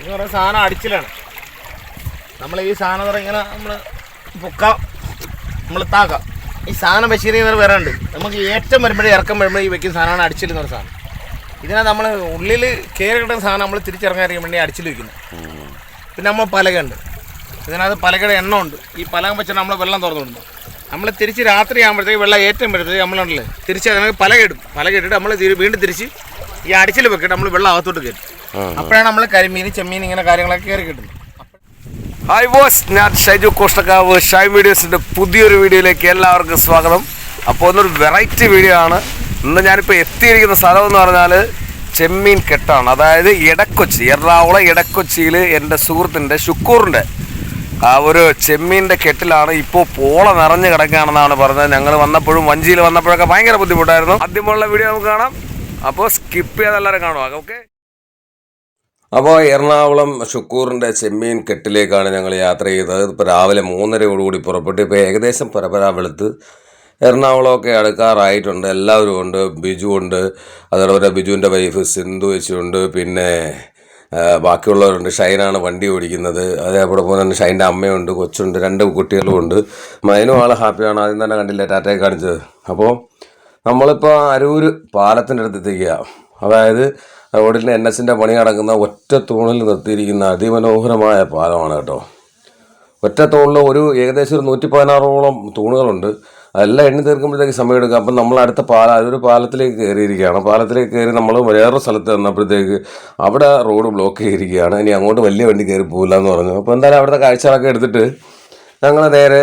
എന്ന് പറയുന്ന സാധനം അടിച്ചിലാണ്. നമ്മൾ ഈ സാധനം എന്ന് ഇങ്ങനെ നമ്മൾ പൊക്കാം നമ്മൾ താക്കാം. ഈ സാധനം വെച്ചിരിക്കുന്ന വേറെ ഉണ്ട്. നമുക്ക് ഏറ്റവും വരുമ്പോഴേ ഇറക്കം വരുമ്പോഴേ ഈ വെക്കുന്ന സാധനമാണ് അടിച്ചിലെന്ന് പറഞ്ഞ സാധനം. ഇതിനെ നമ്മൾ ഉള്ളിൽ കയറി കിട്ടുന്ന സാധനം നമ്മൾ തിരിച്ചിറങ്ങാൻ വേണ്ടി അടിച്ചിൽ വെക്കുന്നത് പിന്നെ നമ്മൾ പലകയുണ്ട്. ഇതിനകത്ത് പലകയുടെ എണ്ണ ഉണ്ട് ഈ പലകം വെച്ചാൽ നമ്മൾ വെള്ളം തുറന്നു വിടുന്നു. നമ്മൾ തിരിച്ച് രാത്രി ആകുമ്പോഴത്തേക്ക് വെള്ളം ഏറ്റവും വരുമ്പോഴത്തേക്ക് നമ്മളുണ്ടല്ലേ തിരിച്ച് അതിനകത്ത് പലക ഇടും പലക നമ്മൾ വീണ്ടും തിരിച്ച് ഈ അടിച്ചിൽ വെക്കിട്ട് നമ്മൾ വെള്ളം അകത്തോട്ട് കയറ്റും. അപ്പോഴാണ് നമ്മൾ കരിമീൻ ചെമ്മീൻ ഇങ്ങനെ കാര്യങ്ങളൊക്കെ കയറി കിട്ടുന്നത്. ഹായ് ബോസ് ഞാൻ ഷൈജു കോഷ്ടക്കാവ് ഷൈ വീഡിയോസിന്റെ പുതിയൊരു വീഡിയോയിലേക്ക് എല്ലാവർക്കും സ്വാഗതം. അപ്പോൾ ഒന്നൊരു വെറൈറ്റി വീഡിയോ ആണ്. ഇന്ന് ഞാനിപ്പോൾ എത്തിയിരിക്കുന്ന സ്ഥലം എന്ന് പറഞ്ഞാൽ ചെമ്മീൻ കെട്ടാണ്. അതായത് ഇടക്കൊച്ചി എറണാകുളം ഇടക്കൊച്ചിയിൽ എന്റെ സുഹൃത്തിന്റെ ഷുക്കൂറിന്റെ ആ ഒരു ചെമ്മീന്റെ കെട്ടിലാണ് ഇപ്പോൾ പോള നിറഞ്ഞു കിടക്കുകയാണെന്നാണ് പറഞ്ഞത്. ഞങ്ങൾ വന്നപ്പോഴും വഞ്ചിയിൽ വന്നപ്പോഴൊക്കെ ഭയങ്കര ബുദ്ധിമുട്ടായിരുന്നു. ആദ്യമുള്ള വീഡിയോ നമുക്ക് കാണാം. അപ്പോൾ സ്കിപ്പ് ചെയ്തെല്ലാവരും കാണുക ഓക്കെ? അപ്പോൾ എറണാകുളം ഷുക്കൂറിന്റെ ചെമ്മീൻ കെട്ടിലേക്കാണ് ഞങ്ങൾ യാത്ര ചെയ്തത്. ഇപ്പോൾ രാവിലെ മൂന്നരയോടുകൂടി പുറപ്പെട്ടു ഇപ്പോൾ ഏകദേശം പരപര വെളുത്ത് എറണാകുളമൊക്കെ അടുക്കാറായിട്ടുണ്ട്. എല്ലാവരും ഉണ്ട്. ബിജു ഉണ്ട്. അതേപോലെ ബിജുവിന്റെ വൈഫ് സിന്ധു ചേച്ചിയുണ്ട് പിന്നെ ബാക്കിയുള്ളവരുണ്ട്. ഷൈനാണ് വണ്ടി ഓടിക്കുന്നത്. അതേപോലെ പോലെ തന്നെ ഷൈന്റെ അമ്മയുണ്ട് കൊച്ചുണ്ട് രണ്ട് കുട്ടികളും ഉണ്ട്. മൈനും ആൾ ഹാപ്പിയാണ് ആദ്യം തന്നെ കണ്ടില്ല ടാറ്റയെ കാണിച്ചത്. അപ്പോൾ നമ്മളിപ്പോൾ അരൂർ പാലത്തിന്റെ അടുത്ത് എത്തിക്കുക. അതായത് റോഡിന്റെ എൻ എസിന്റെ പണി നടക്കുന്ന ഒറ്റ തൂണിൽ നിർത്തിയിരിക്കുന്ന അതിമനോഹരമായ പാലമാണ് കേട്ടോ. ഒറ്റ തൂണിൽ ഒരു ഏകദേശം ഒരു നൂറ്റി പതിനാറോളം തൂണുകളുണ്ട്. അതെല്ലാം എണ്ണി തീർക്കുമ്പോഴത്തേക്ക് സമയം എടുക്കുക അപ്പം നമ്മൾ അടുത്ത പാല ഒരു പാലത്തിലേക്ക് കയറിയിരിക്കുകയാണ്. പാലത്തിലേക്ക് കയറി നമ്മൾ വേറൊരു സ്ഥലത്ത് വന്നപ്പോഴത്തേക്ക് അവിടെ റോഡ് ബ്ലോക്ക് ചെയ്തിരിക്കുകയാണ്. ഇനി അങ്ങോട്ട് വലിയ വണ്ടി കയറി പോകില്ല എന്ന് പറഞ്ഞു. അപ്പോൾ എന്തായാലും അവിടുത്തെ കാഴ്ചകളൊക്കെ എടുത്തിട്ട് ഞങ്ങൾ നേരെ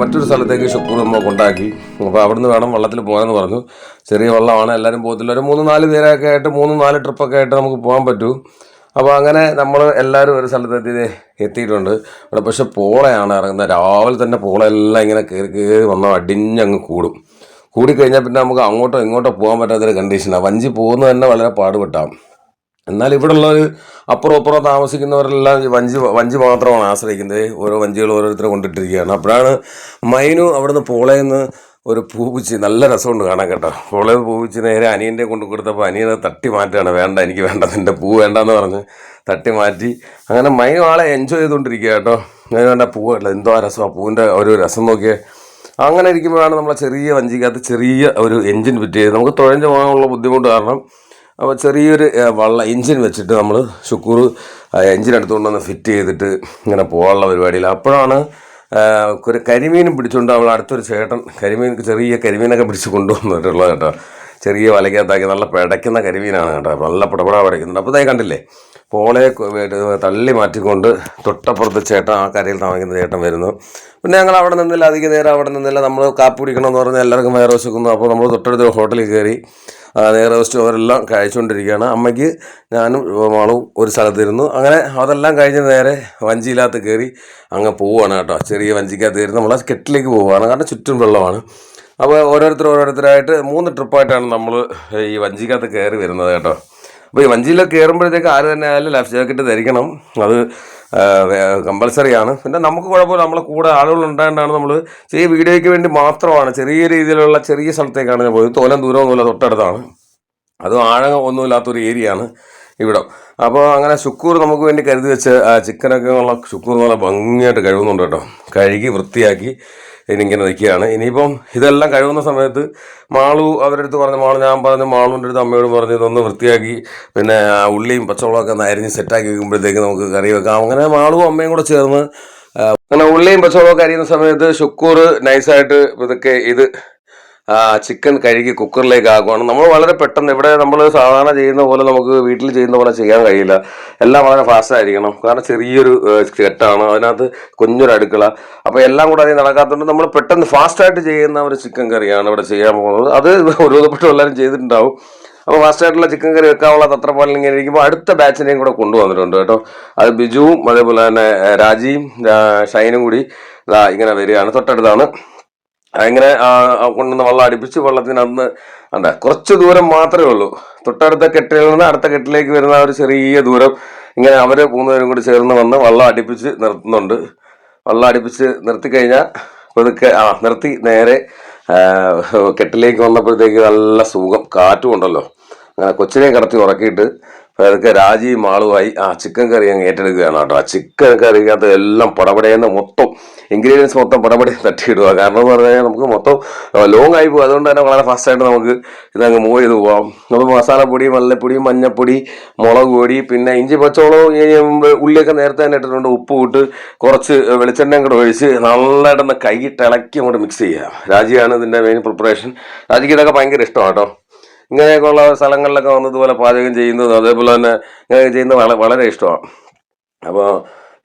മറ്റൊരു സ്ഥലത്തേക്ക് ഷുക്കൂർ നമ്മൾ കൊണ്ടാക്കി. അപ്പോൾ അവിടുന്ന് വേണം വള്ളത്തിൽ പോകാമെന്ന് പറഞ്ഞു. ചെറിയ വള്ളമാണ് എല്ലാവരും പോകത്തില്ല. ഒരു മൂന്ന് നാല് പേരൊക്കെ ആയിട്ട് മൂന്ന് നാല് ട്രിപ്പൊക്കെ ആയിട്ട് നമുക്ക് പോകാൻ പറ്റൂ. അപ്പോൾ അങ്ങനെ നമ്മൾ എല്ലാവരും ഒരു സ്ഥലത്തെത്തി എത്തിയിട്ടുണ്ട്. ഇവിടെ പക്ഷെ പോളയാണ് ഇറങ്ങുന്നത്. രാവിലെ തന്നെ പോളയെല്ലാം ഇങ്ങനെ കയറി കയറി വന്നാൽ അടിഞ്ഞങ്ങ് കൂടും. കൂടിക്കഴിഞ്ഞാൽ പിന്നെ നമുക്ക് അങ്ങോട്ടോ ഇങ്ങോട്ടോ പോകാൻ പറ്റാത്തൊരു കണ്ടീഷനാണ് വഞ്ചി പോകുന്നത് തന്നെ വളരെ പാടുപെട്ടാം. എന്നാൽ ഇവിടെ ഉള്ളവർ അപ്പുറം അപ്പുറം താമസിക്കുന്നവരെല്ലാം വഞ്ചി വഞ്ചി മാത്രമാണ് ആശ്രയിക്കുന്നത്. ഓരോ വഞ്ചികൾ ഓരോരുത്തരെ കൊണ്ടിട്ടിരിക്കുകയാണ്. അപ്പോഴാണ് മൈനു അവിടുന്ന് പോളേന്ന് ഒരു പൂവിച്ച് നല്ല രസമുണ്ട് കാണാൻ കേട്ടോ. പോളേ പൂവിച്ച് നേരെ അനിയന്റെ കൊണ്ട് കൊടുത്തപ്പോൾ അനിയനെ തട്ടി മാറ്റുകയാണ്. വേണ്ട എനിക്ക് വേണ്ട നിന്റെ പൂ വേണ്ടെന്ന് പറഞ്ഞ് തട്ടി മാറ്റി. അങ്ങനെ മൈനു ആളെ എൻജോയ് ചെയ്തുകൊണ്ടിരിക്കുക കേട്ടോ. അതിന് വേണ്ട പൂവല്ല എന്തോ രസമാണ് പൂവിന്റെ ഒരു രസം നോക്കിയേ. അങ്ങനെ ഇരിക്കുമ്പോഴാണ് നമ്മളെ ചെറിയ വഞ്ചിക്കകത്ത് ചെറിയ ഒരു എൻജിൻ ഫിറ്റ് ചെയ്ത് നമുക്ക് തുഴഞ്ഞു പോകാനുള്ള ബുദ്ധിമുട്ട് കാരണം അപ്പോൾ ചെറിയൊരു വള്ള എഞ്ചിൻ വെച്ചിട്ട് നമ്മൾ ഷുക്കൂർ എഞ്ചിൻ എടുത്തുകൊണ്ട് വന്ന് ഫിറ്റ് ചെയ്തിട്ട് ഇങ്ങനെ പോകാനുള്ള പരിപാടിയിൽ അപ്പോഴാണ് ഒരു കരിമീനും പിടിച്ചുകൊണ്ട് നമ്മൾ അടുത്തൊരു ചേട്ടൻ കരിമീൻ ചെറിയ കരിമീനൊക്കെ പിടിച്ച് കൊണ്ടുവന്നിട്ടുള്ളത് കേട്ടോ. ചെറിയ വലയ്ക്കകത്താക്കി നല്ല പിടയ്ക്കുന്ന കരിമീനാണ് കേട്ടോ. നല്ല പിടപെടാ പിടയ്ക്കുന്നുണ്ട്. അപ്പോൾ ഇതായി കണ്ടില്ലേ പോളയെ തള്ളി മാറ്റിക്കൊണ്ട് തൊട്ടപ്പുറത്ത് ചേട്ടൻ ആ കരയിൽ താമസിക്കുന്ന ചേട്ടൻ വരുന്നു. പിന്നെ ഞങ്ങൾ അവിടെ നിന്നില്ല അധിക നേരം അവിടെ നിന്നില്ല. നമ്മൾ കാപ്പി കുടിക്കണമെന്ന് പറഞ്ഞാൽ എല്ലാവർക്കും വയറോശിക്കുന്നു അപ്പോൾ നമ്മൾ തൊട്ടടുത്ത് ഹോട്ടലിൽ കയറി നേരെ വെസ്റ്റ് അവരെല്ലാം കഴിച്ചുകൊണ്ടിരിക്കുകയാണ്. അമ്മയ്ക്ക് ഞാനും മാളും ഒരു സ്ഥലത്തിരുന്നു. അങ്ങനെ അതെല്ലാം കഴിഞ്ഞ് നേരെ വഞ്ചിയിലകത്ത് കയറി അങ്ങ് പോവുകയാണ് കേട്ടോ. ചെറിയ വഞ്ചിക്കകത്ത് കയറി നമ്മൾ കെട്ടിലേക്ക് പോവുകയാണ്. കാരണം ചുറ്റും വെള്ളമാണ്. അപ്പോൾ ഓരോരുത്തർ ഓരോരുത്തരായിട്ട് മൂന്ന് ട്രിപ്പായിട്ടാണ് നമ്മൾ ഈ വഞ്ചിക്കകത്ത് കയറി വരുന്നത് കേട്ടോ. അപ്പോൾ ഈ വഞ്ചിയിലൊക്കെ കയറുമ്പോഴത്തേക്ക് ആര് തന്നെ ആയാലും ലൈഫ് ജാക്കറ്റ് ധരിക്കണം. അത് കമ്പൽസറി ആണ്. പിന്നെ നമുക്ക് കുഴപ്പമില്ല. നമ്മളെ കൂടെ ആളുകൾ ഉണ്ടായതുകൊണ്ടാണ് നമ്മൾ ചെറിയ വീഡിയോയ്ക്ക് വേണ്ടി മാത്രമാണ് ചെറിയ രീതിയിലുള്ള ചെറിയ സ്ഥലത്തേക്കാണ് ഞാൻ പോയത്. തോലം ദൂരമൊന്നുമില്ല തൊട്ടടുത്താണ്. അതും ആഴം ഒന്നുമില്ലാത്തൊരു ഏരിയയാണ് ഇവിടം. അപ്പോൾ അങ്ങനെ ശുക്കൂർ നമുക്ക് വേണ്ടി കരുതി വെച്ച് ചിക്കനൊക്കെ ഉള്ള ശുക്കൂർ നല്ല ഭംഗിയായിട്ട് കഴുകുന്നുണ്ട് കേട്ടോ. കഴുകി വൃത്തിയാക്കി ഇനിങ്ങനെ നിൽക്കുകയാണ്. ഇനിയിപ്പം ഇതെല്ലാം കഴിവുന്ന സമയത്ത് മാളു അവരുടെ അടുത്ത് പറഞ്ഞു മാളു ഞാൻ പറഞ്ഞു മാളുവിന്റെ അടുത്ത് അമ്മയോട് പറഞ്ഞു ഇതൊന്ന് വൃത്തിയാക്കി പിന്നെ ഉള്ളിയും പച്ചവളമൊക്കെ ഒന്ന് അരിഞ്ഞ് സെറ്റാക്കി വെക്കുമ്പോഴത്തേക്ക് നമുക്ക് കറി വെക്കാം. അങ്ങനെ മാളുവും അമ്മയും കൂടെ ചേർന്ന് അങ്ങനെ ഉള്ളിയും പച്ചവളമൊക്കെ അരിയുന്ന സമയത്ത് ശുക്കൂർ നൈസായിട്ട് ഇതൊക്കെ ഇത് ചിക്കൻ കഴുകി കുക്കറിലേക്ക് ആക്കുവാണ്. നമ്മൾ വളരെ പെട്ടെന്ന് ഇവിടെ നമ്മൾ സാധാരണ ചെയ്യുന്ന പോലെ നമുക്ക് വീട്ടിൽ ചെയ്യുന്ന പോലെ ചെയ്യാൻ കഴിയില്ല. എല്ലാം വളരെ ഫാസ്റ്റ് ആയിരിക്കണം. കാരണം ചെറിയൊരു കെട്ടാണ്. അതിനകത്ത് കുഞ്ഞൊരു അടുക്കള. അപ്പോൾ എല്ലാം കൂടെ അതിന് നടക്കാത്തതുകൊണ്ട് നമ്മൾ പെട്ടെന്ന് ഫാസ്റ്റായിട്ട് ചെയ്യുന്ന ഒരു ചിക്കൻ കറിയാണ് ഇവിടെ ചെയ്യാൻ പോകുന്നത്. അത് ഒരുവിധപ്പെട്ട എല്ലാവരും ചെയ്തിട്ടുണ്ടാവും. അപ്പോൾ ഫാസ്റ്റായിട്ടുള്ള ചിക്കൻ കറി വെക്കാനുള്ള തത്രപ്പാലിൽ ഇങ്ങനെ ഇരിക്കുമ്പോൾ അടുത്ത ബാച്ചിനെയും കൂടെ കൊണ്ടുവന്നിട്ടുണ്ട് കേട്ടോ. അത് ബിജുവും അതേപോലെ തന്നെ രാജിയും ഷൈനും കൂടി ഇങ്ങനെ വരികയാണ്. തൊട്ടടുത്താണ്. അങ്ങനെ കൊണ്ടുവന്ന് വെള്ളം അടുപ്പിച്ച് വെള്ളത്തിനന്ന് എന്താ കുറച്ച് ദൂരം മാത്രമേ ഉള്ളൂ. തൊട്ടടുത്ത കെട്ടിൽ നിന്ന് അടുത്ത കെട്ടിലേക്ക് വരുന്ന ഒരു ചെറിയ ദൂരം. ഇങ്ങനെ അവർ മൂന്നുപേരും കൂടി ചേർന്ന് വന്ന് വെള്ളം അടുപ്പിച്ച് നിർത്തുന്നുണ്ട്. വെള്ളം അടുപ്പിച്ച് നിർത്തിക്കഴിഞ്ഞാൽ പതുക്കെ ആ നിർത്തി നേരെ കെട്ടിലേക്ക് വന്നപ്പോഴത്തേക്ക് നല്ല സുഖം കാറ്റും ഉണ്ടല്ലോ. അങ്ങനെ കൊച്ചിനെ കടത്തി ഉറക്കിയിട്ട് അതൊക്കെ രാജിയും ആളുമായി ആ ചിക്കൻ കറി അങ്ങ് ഏറ്റെടുക്കുകയാണ് കേട്ടോ. ആ ചിക്കൻ കറിക്കകത്ത് എല്ലാം പടപടയെന്ന് മൊത്തം ഇൻഗ്രീഡിയൻസ് മൊത്തം പടപടി തട്ടിയിടുക. കാരണം എന്ന് പറഞ്ഞു കഴിഞ്ഞാൽ നമുക്ക് മൊത്തം ലോങ് ആയി പോകും. അതുകൊണ്ട് തന്നെ വളരെ ഫാസ്റ്റായിട്ട് നമുക്ക് ഇതങ്ങ് മൂവ് ചെയ്ത് പോകാം അപ്പോൾ മസാലപ്പൊടി മല്ലപ്പൊടി മഞ്ഞപ്പൊടി മുളക് പൊടി പിന്നെ ഇഞ്ചി പച്ചമുളകും ഉള്ളിയൊക്കെ നേരത്തെ തന്നെ ഇട്ടിട്ടുണ്ട്. ഉപ്പ് ഇട്ട് കുറച്ച് വെളിച്ചെണ്ണ കൂടെ ഒഴിച്ച് നല്ലതായിട്ടൊന്ന് കൈയിട്ട് ഇളക്കി അങ്ങോട്ട് മിക്സ് ചെയ്യുക. രാജിയാണ് ഇതിന്റെ മെയിൻ പ്രിപ്പറേഷൻ രാജിക്ക് ഇതൊക്കെ ഭയങ്കര ഇഷ്ടമാണ് കേട്ടോ. ഇങ്ങനെയൊക്കെയുള്ള സ്ഥലങ്ങളിലൊക്കെ വന്നതുപോലെ പാചകം ചെയ്യുന്നതും അതേപോലെ തന്നെ ഇങ്ങനെ ചെയ്യുന്നത് വളരെ വളരെ ഇഷ്ടമാണ്. അപ്പോൾ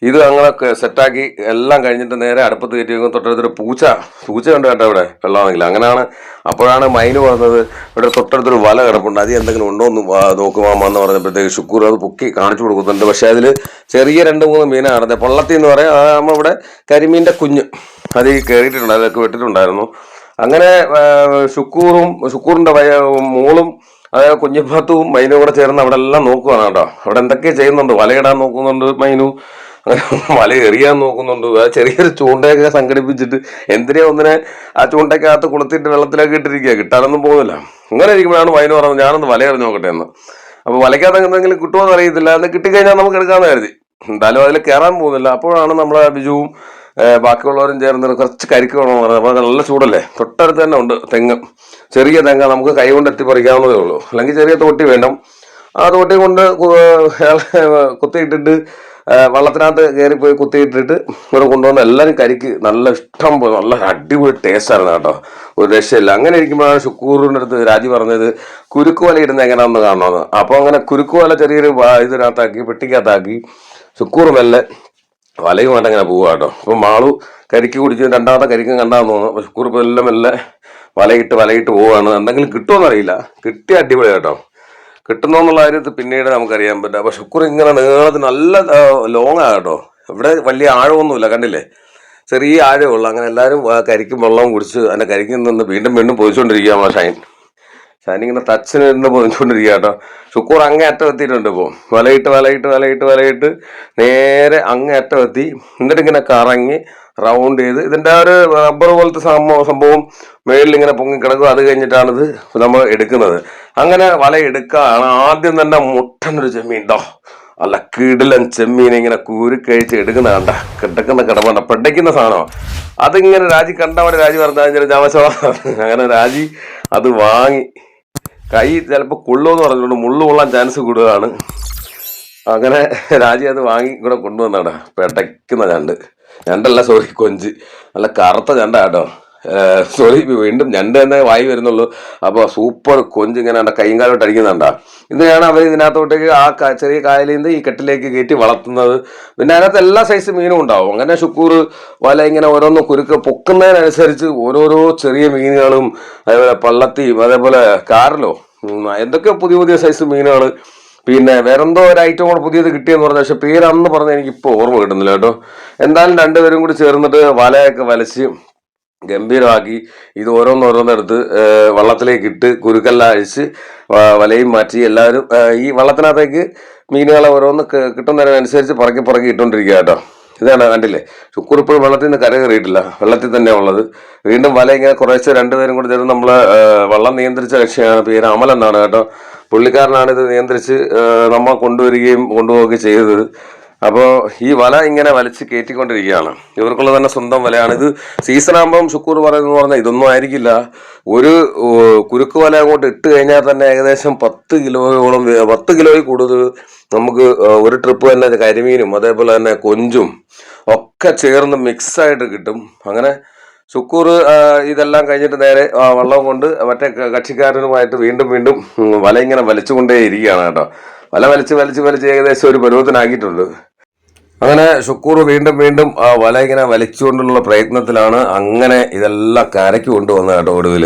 ഇത് അങ്ങനെ സെറ്റാക്കി എല്ലാം കഴിഞ്ഞിട്ട് നേരെ അടുപ്പത്ത് കയറ്റി വെക്കും തൊട്ടടുത്തൊരു പൂച്ച പൂച്ച ഉണ്ട് കേട്ടോ ഇവിടെ വെള്ളമാണെങ്കിൽ അങ്ങനെയാണ് അപ്പോഴാണ് മൈന് പറഞ്ഞത് ഇവിടെ തൊട്ടടുത്തൊരു വല കിടപ്പുണ്ട്. അത് എന്തെങ്കിലും ഉണ്ടോ എന്ന് നോക്കുമാമ എന്ന് പറഞ്ഞപ്പോഴത്തേക്ക് ശുക്കൂർ അത് പൊക്കി കാണിച്ചു കൊടുക്കുന്നുണ്ട്. പക്ഷേ അതിൽ ചെറിയ രണ്ട് മൂന്ന് മീനാണ്. നടന്നത് പൊള്ളത്തി എന്ന് പറയാം. ആ നമ്മ ഇവിടെ കരിമീന്റെ കുഞ്ഞ്. അത് കയറിയിട്ടുണ്ടായിരുന്നു കയറിയിട്ടുണ്ട് അതൊക്കെ വിട്ടിട്ടുണ്ടായിരുന്നു. അങ്ങനെ ഷുക്കൂറും വയ മോളും അതായത് കുഞ്ഞിപ്പാത്തും മൈനും കൂടെ ചേർന്ന് അവിടെ എല്ലാം നോക്കുകയാണ് കേട്ടോ. അവിടെ എന്തൊക്കെ ചെയ്യുന്നുണ്ട്. വലയിടാൻ നോക്കുന്നുണ്ട് മൈനു. വല എറിയാൻ നോക്കുന്നുണ്ട്. ആ ചെറിയൊരു ചൂണ്ടയൊക്കെ സംഘടിപ്പിച്ചിട്ട് എന്തിനാ ഒന്നിനെ ആ ചൂണ്ടയ്ക്കകത്ത് കുളത്തിട്ട് വെള്ളത്തിലൊക്കെ ഇട്ടിരിക്കുക? കിട്ടാനൊന്നും പോകുന്നില്ല. ഇങ്ങനെ ഇരിക്കുമ്പോഴാണ് മൈനു പറഞ്ഞത് ഞാനൊന്ന് വല എറിഞ്ഞ് നോക്കട്ടെ എന്ന്. അപ്പോൾ വലയ്ക്കകത്ത് എന്തെങ്കിലും കിട്ടുമോ എന്ന് അറിയത്തില്ല. അത് കിട്ടിക്കഴിഞ്ഞാൽ നമുക്ക് എടുക്കാമെന്ന് കരുതി. എന്തായാലും അതിൽ കയറാൻ പോകുന്നില്ല. അപ്പോഴാണ് നമ്മുടെ ബിജുവും ബാക്കിയുള്ളവരും ചേർന്ന് കുറച്ച് കരിക്ക് വേണമെന്ന് പറഞ്ഞത് അപ്പോൾ നല്ല ചൂടല്ലേ? തൊട്ടടുത്ത് തന്നെ ഉണ്ട് തെങ്ങ്. ചെറിയ തെങ്ങ നമുക്ക് കൈ കൊണ്ട് എത്തിപ്പറിക്കാവുന്നതേ ഉള്ളൂ. അല്ലെങ്കിൽ ചെറിയ തോട്ടി വേണം. ആ തോട്ടി കൊണ്ട് കുത്തിയിട്ടിട്ട് വള്ളത്തിനകത്ത് കയറിപ്പോയി കുത്തിയിട്ടിട്ട് ഇവിടെ കൊണ്ടുവന്ന് എല്ലാവരും കരിക്ക് നല്ല ഇഷ്ടം പോലെ നല്ല അടിപൊളി ടേസ്റ്റായിരുന്നു കേട്ടോ. ഒരു രക്ഷയില്ല. അങ്ങനെ ഇരിക്കുമ്പോഴാണ് ഷുക്കൂറിന്റെ അടുത്ത് രാജി പറഞ്ഞത് കുരുക്കുവല ഇടുന്ന എങ്ങനെയാണെന്ന് കാണണമെന്ന് അപ്പോൾ അങ്ങനെ കുരുക്കുവല ചെറിയൊരു ഇതിനകത്താക്കി പെട്ടിക്കകത്താക്കി ഷുക്കൂർ മെല്ലെ വലയുമായിട്ട് അങ്ങനെ പോവുക കേട്ടോ. അപ്പം മാളു കരിക്ക് കുടിച്ച് രണ്ടാമത്തെ കരിക്കും കണ്ടാന്ന് തോന്നുന്നു. പക്ഷെ കുറിപ്പ് എല്ലാം മെല്ലെ വലയിട്ട് വലയിട്ട് പോവുകയാണ് എന്തെങ്കിലും കിട്ടുമെന്നറിയില്ല കിട്ടിയ അടിപൊളി കേട്ടോ. കിട്ടുന്നോന്നുള്ള കാര്യത്തിൽ പിന്നീട് നമുക്കറിയാൻ പറ്റും. അപ്പൊ ശുക്ർ ഇങ്ങനെ നീളത്തിന് നല്ല ലോങ് ആ കേട്ടോ. ഇവിടെ വലിയ ആഴമൊന്നുമില്ല. കണ്ടില്ലേ? ചെറിയ ആഴമുള്ളൂ അങ്ങനെ എല്ലാവരും കരിക്കും വെള്ളവും കുടിച്ച് അതിന്റെ കരിക്കും നിന്ന് വീണ്ടും വീണ്ടും പൊതിച്ചുകൊണ്ടിരിക്കുകയാണ് ഷൈൻ. ഷൈൻ തച്ചിന് ടച്ചിന് നിന്ന് പൊതിച്ചുകൊണ്ടിരിക്കുക കേട്ടോ. ശുക്കൂർ അങ്ങേ അറ്റം എത്തിയിട്ടുണ്ട് ഇപ്പോൾ വലയിട്ട് വലയിട്ട് വലയിട്ട് വലയിട്ട് നേരെ അങ്ങേ അറ്റം എത്തി. എന്നിട്ട് ഇങ്ങനെ കറങ്ങി റൗണ്ട് ചെയ്ത് ഇതിന്റെ ഒരു റബ്ബർ പോലത്തെ സംഭവം സംഭവം മേളിൽ ഇങ്ങനെ പൊങ്ങി കിടക്കും അത് കഴിഞ്ഞിട്ടാണിത് നമ്മൾ എടുക്കുന്നത്. അങ്ങനെ വല എടുക്കാണ് ആദ്യം തന്നെ മുട്ടനൊരു ചെമ്മീൻ ഉണ്ടോ അല്ല കിടിലൻ ചെമ്മീനെ ഇങ്ങനെ കൂരിക്കഴിച്ച് എടുക്കുന്ന കണ്ട കിടക്കുന്ന കിടപ്പണ്ട പെടയ്ക്കുന്ന സാധനമാണ് അതിങ്ങനെ രാജി കണ്ടവിടെ രാജി പറഞ്ഞാൽ ജാമശോ അങ്ങനെ രാജി അത് വാങ്ങി കൈ ചിലപ്പോൾ കൊള്ളുമെന്ന് പറഞ്ഞുകൊണ്ട് മുള്ളു കൊള്ളാൻ ചാൻസ് കൂടുതലാണ്. അങ്ങനെ രാജി അത് വാങ്ങി ഇവിടെ കൊണ്ടുവന്നാടാ. പെടയ്ക്കുന്ന ഞണ്ട്. ഞണ്ടല്ല സോറി കൊഞ്ച്. നല്ല കറുത്ത ഞണ്ട കേട്ടോ. സോറി വീണ്ടും ഞണ്ട് തന്നെ വായി വരുന്നുള്ളൂ. അപ്പോൾ സൂപ്പർ കൊഞ്ച് കണ്ട കൈയും കാലോട്ട് അടിക്കുന്നുണ്ടാ? ഇതിനാണ് അവർ ഇതിനകത്തോട്ടേക്ക് ആ ചെറിയ കായലിൽ നിന്ന് ഈ കെട്ടിലേക്ക് കയറ്റി വളർത്തുന്നത്. പിന്നെ അതിനകത്ത് എല്ലാ സൈസ് മീനും ഉണ്ടാവും. അങ്ങനെ ശുക്കൂർ വല ഇങ്ങനെ ഓരോന്നും കുരുക്ക് പൊക്കുന്നതിനനുസരിച്ച് ഓരോരോ ചെറിയ മീനുകളും അതേപോലെ പള്ളത്തിയും അതേപോലെ കാറിലോ എന്തൊക്കെ പുതിയ പുതിയ സൈസ് മീനുകൾ. പിന്നെ വേറെന്തോ ഒരു ഐറ്റം കൂടെ പുതിയത് കിട്ടിയെന്ന് പറഞ്ഞു പക്ഷെ പേര് അന്ന് പറഞ്ഞ എനിക്ക് ഇപ്പോൾ ഓർമ്മ കിട്ടുന്നില്ല കേട്ടോ. എന്തായാലും രണ്ടുപേരും കൂടി ചേർന്നിട്ട് വലയൊക്കെ വലച്ച് ഗംഭീരമാക്കി ഇത് ഓരോന്നോരോന്നെടുത്ത് വള്ളത്തിലേക്ക് ഇട്ട് കുരുക്കെല്ലാം അഴിച്ച് വലയും മാറ്റി എല്ലാവരും ഈ വള്ളത്തിനകത്തേക്ക് മീനുകളെ ഓരോന്ന് കിട്ടുന്നതിനനുസരിച്ച് പറക്കി പറക്കി ഇട്ടുകൊണ്ടിരിക്കുക കേട്ടോ. ഇതാണ് കണ്ടില്ലേ? ശുക്കൂർ ഇപ്പോഴും വെള്ളത്തിൽ നിന്ന് കര കയറിയിട്ടില്ല. വെള്ളത്തിൽ തന്നെ ഉള്ളത്. വീണ്ടും വല ഇങ്ങനെ കുറേശ്ശെ രണ്ടുപേരും കൂടി ചേർന്ന് നമ്മൾ വള്ളം നിയന്ത്രിച്ച കക്ഷിയാണ് പേര് അമലെന്നാണ് കേട്ടോ. പുള്ളിക്കാരനാണ് ഇത് നിയന്ത്രിച്ച് നമ്മൾ കൊണ്ടുവരികയും കൊണ്ടുപോവുകയൊക്കെ ചെയ്തത്. അപ്പോൾ ഈ വല ഇങ്ങനെ വലിച്ച് കയറ്റിക്കൊണ്ടിരിക്കുകയാണ് ഇവർക്കുള്ള തന്നെ സ്വന്തം വലയാണ്. ഇത് സീസൺ ആകുമ്പം ശുക്കൂർ പറയുന്നത് പറഞ്ഞാൽ ഇതൊന്നും ആയിരിക്കില്ല. ഒരു കുരുക്ക് വല അങ്ങോട്ട് ഇട്ട് കഴിഞ്ഞാൽ തന്നെ ഏകദേശം പത്ത് കിലോയോളം പത്ത് കിലോയിൽ കൂടുതൽ നമുക്ക് ഒരു ട്രിപ്പ് തന്നെ കരിമീനും അതേപോലെ തന്നെ കൊഞ്ചും ഒക്കെ ചേർന്ന് മിക്സായിട്ട് കിട്ടും. അങ്ങനെ ശുക്കൂർ ഇതെല്ലാം കഴിഞ്ഞിട്ട് നേരെ വള്ളം കൊണ്ട് മറ്റേ കക്ഷിക്കാരനുമായിട്ട് വീണ്ടും വീണ്ടും വല ഇങ്ങനെ വലിച്ചുകൊണ്ടേ ഇരിക്കുകയാണ് കേട്ടോ. വല വലിച്ച് വലിച്ച് വലിച്ച് ഏകദേശം ഒരു പരുവത്തിനാക്കിയിട്ടുണ്ട്. അങ്ങനെ ഷുക്കൂർ വീണ്ടും വീണ്ടും ആ വല ഇങ്ങനെ വലിച്ചുകൊണ്ടുള്ള പ്രയത്നത്തിലാണ് അങ്ങനെ ഇതെല്ലാം കരയ്ക്ക് കൊണ്ടുവന്നത് കേട്ടോ ഒടുവിൽ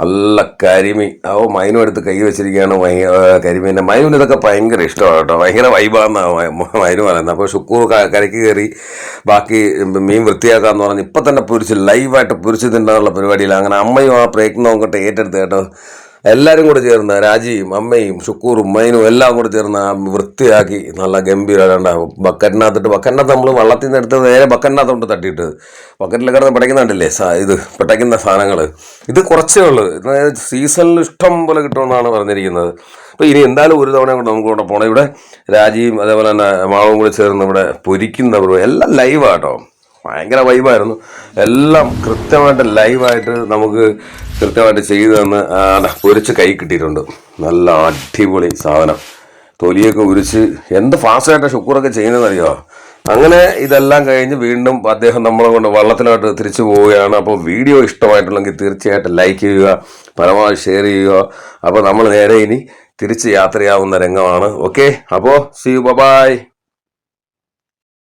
നല്ല കരിമി ഓ മൈനും എടുത്ത് കൈ വെച്ചിരിക്കുകയാണ് ആ, കരിമീന്റെ മൈനുവിന് ഇതൊക്കെ ഭയങ്കര ഇഷ്ടമാണ് കേട്ടോ. ഭയങ്കര വൈബാന്നാണ് മൈനു പറയുന്നത്. അപ്പോൾ ഷുക്കൂർ കരയ്ക്ക് കയറി ബാക്കി മീൻ വൃത്തിയാക്കാന്ന് പറഞ്ഞ് ഇപ്പം തന്നെ പൊരിച്ച് ലൈവായിട്ട് പൊരിച്ച് തിന്നാനുള്ള പരിപാടിയിൽ അങ്ങനെ അമ്മയും ആ പ്രയത്നം അങ്ങോട്ട് ഏറ്റെടുത്ത് കേട്ടോ. എല്ലാവരും കൂടെ ചേർന്ന് രാജിയും അമ്മയും ഷുക്കൂറും മൈനും എല്ലാം കൂടെ ചേർന്ന് ആ വൃത്തിയാക്കി നല്ല ഗംഭീരമായിട്ട് ബക്കറ്റിനകത്തിട്ട് ബക്കറ്റിനകത്ത് നമ്മൾ വള്ളത്തിൽ നിന്ന് എടുത്ത് നേരെ ബക്കറ്റിനകത്തോട്ട് തട്ടിയിട്ട്. ബക്കറ്റിൽ കിടന്ന് പിടയ്ക്കുന്നുണ്ടല്ലേ ഇത് പിടയ്ക്കുന്ന സാധനങ്ങൾ ഇത് കുറച്ചേ ഉള്ളൂ. സീസണിൽ ഇഷ്ടം പോലെ കിട്ടുമെന്നാണ് പറഞ്ഞിരിക്കുന്നത്. അപ്പോൾ ഇനി എന്തായാലും ഒരു തവണ കൂടെ നമുക്ക് ഇവിടെ പോകണം ഇവിടെ രാജിയും അതേപോലെ തന്നെ മാവും കൂടി ചേർന്ന് ഇവിടെ പൊരിക്കുന്നവരും എല്ലാം ലൈവാട്ടോ ഭയങ്കര വൈബായിരുന്നു. എല്ലാം കൃത്യമായിട്ട് ലൈവായിട്ട് നമുക്ക് കൃത്യമായിട്ട് ചെയ്തു തന്ന് ഉരച്ച് കൈ കിട്ടിയിട്ടുണ്ട്. നല്ല അടിപൊളി സാധനം. തൊലിയൊക്കെ ഉരിച്ച് എന്ത് ഫാസ്റ്റായിട്ട് ഷുക്കൂറൊക്കെ ചെയ്യുന്നതെന്നറിയോ? അങ്ങനെ ഇതെല്ലാം കഴിഞ്ഞ് വീണ്ടും അദ്ദേഹം നമ്മളെ കൊണ്ട് വള്ളത്തിലോട്ട് തിരിച്ചു പോവുകയാണ്. അപ്പോൾ വീഡിയോ ഇഷ്ടമായിട്ടുള്ളെങ്കിൽ തീർച്ചയായിട്ടും ലൈക്ക് ചെയ്യുക പരമാവധി ഷെയർ ചെയ്യുക. അപ്പോൾ നമ്മൾ നേരെ ഇനി തിരിച്ച് യാത്രയാവുന്ന രംഗമാണ്. ഓക്കെ അപ്പോൾ സി യു ബൈ